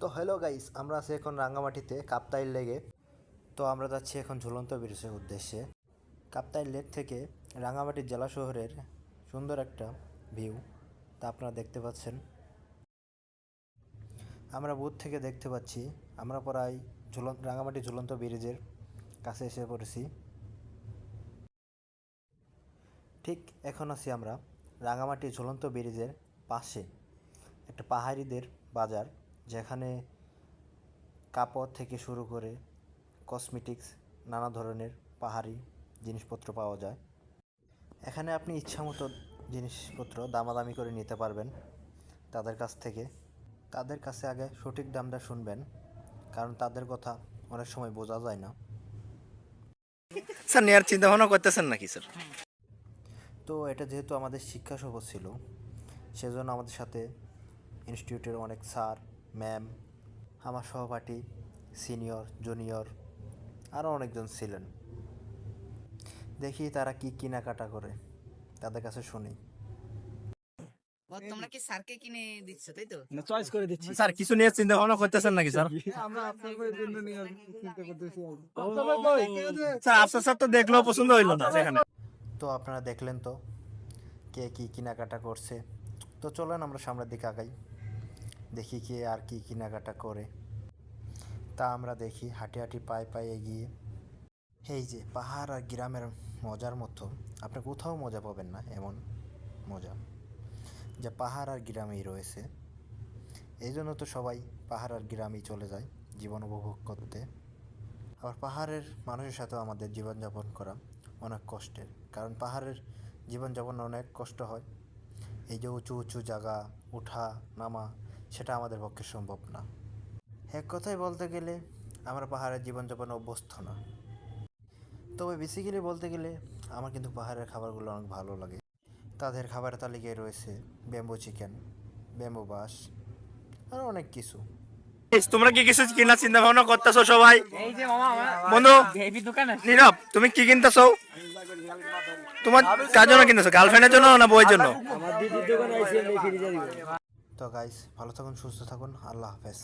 তো hello guys, আমরা আছি এখন রাঙ্গামাটিতে কাপ্তাইল লেগে তো আমরা যাচ্ছি এখন ঝুলন্ত ব্রিজের উদ্দেশ্যে। কাপ্তাইল লেক থেকে রাঙ্গামাটি জেলা শহরের সুন্দর একটা ভিউ, তা আপনারা দেখতে পাচ্ছেন। আমরা বুথ থেকে দেখতে পাচ্ছি, আমরা প্রায় ঝুলন, রাঙ্গামাটি ঝুলন্ত ব্রিজের কাছে এসে পড়েছি। ঠিক এখন আছি আমরা রাঙামাটি ঝুলন্ত ব্রিজের পাশে, একটা পাহাড়িদের বাজার। যেখানে কাপড় থেকে শুরু করে কসমেটিক্স নানা ধরনের পাহাড়ি জিনিসপত্র পাওয়া যায়। এখানে আপনি ইচ্ছামতো জিনিসপত্র দামাদামি করে নিতে পারবেন তাদের কাছ থেকে। তাদের কাছে আগে সঠিক দামটা শুনবেন কারণ তাদের কথা অনেক সময় বোঝা যায় না। স্যার নেওয়ার চিন্তা ভাবনা করতেছেন নাকি স্যার? তো এটা যেহেতু আমাদের শিক্ষা সফর ছিল সেজন্য আমাদের সাথে ইনস্টিটিউটের অনেক স্যার ম্যাম আমার সহপাঠী সিনিয়র জুনিয়র আরও অনেকজন ছিলেন। দেখি তারা কি কেনাকাটা করে। তাদের কাছে শুনি। তোমরা কি স্যারকে কিনে দিচ্ছ তাই তো? চয়েস করে দিচ্ছি। স্যার কিছু নিয়ে চিন্তা ভাবনা করতেছেন নাকি স্যার? আমরা আপনাদের জন্য নিয়ে চিন্তা করতেছি স্যার আপনার স্যার তো দেখলেও পছন্দ হইল না সেখানে। তো আপনারা দেখলেন তো কে কি কেনাকাটা করছে। তো চলেন আমরা সামনের দিকে আগাই। দেখি কে আর কি কেনাকাটা করে। তা আমরা দেখি হাঁটি হাঁটি পায়ে পায়ে এগিয়ে। এই যে পাহাড় আর গ্রামের মজার মতো। আপনি কোথাও মজা পাবেন না, এমন মজা যে পাহাড় আর গ্রামেই রয়েছে। এই জন্য তো সবাই পাহাড় আর গ্রামেই চলে যায় জীবন উপভোগ করতে। আবার পাহাড়ের মানুষের সাথেও আমাদের জীবনযাপন করা অনেক কষ্টের। কারণ পাহাড়ের জীবনযাপন অনেক কষ্ট হয়। এই যে উঁচু উঁচু জায়গা উঠা নামা সেটা আমাদের পক্ষে সম্ভব না। এক কথায় বলতে গেলে আমরা পাহাড়ের জীবনযাপনে অভ্যস্ত না। তবে বেসিক্যালি বলতে গেলে আমার কিন্তু পাহাড়ের খাবারগুলো অনেক ভালো লাগে। তাদের খাবারের তালিকায় রয়েছে ব্যাম্বো চিকেন ব্যাম্বো বাস আরও অনেক কিছু। তোমরা কি কিছু কিনা চিন্তা ভাবনা করতেছো সবাই? এই যে বন্ধু দোকান নীরব তুমি কি কিনতেছো? তোমার কার জন্য কিনেছো? গার্লফ্রেন্ডের জন্য না বইয়ের জন্য? তো গাইস ভালো থাকুন সুস্থ থাকুন। আল্লাহ হাফেজ।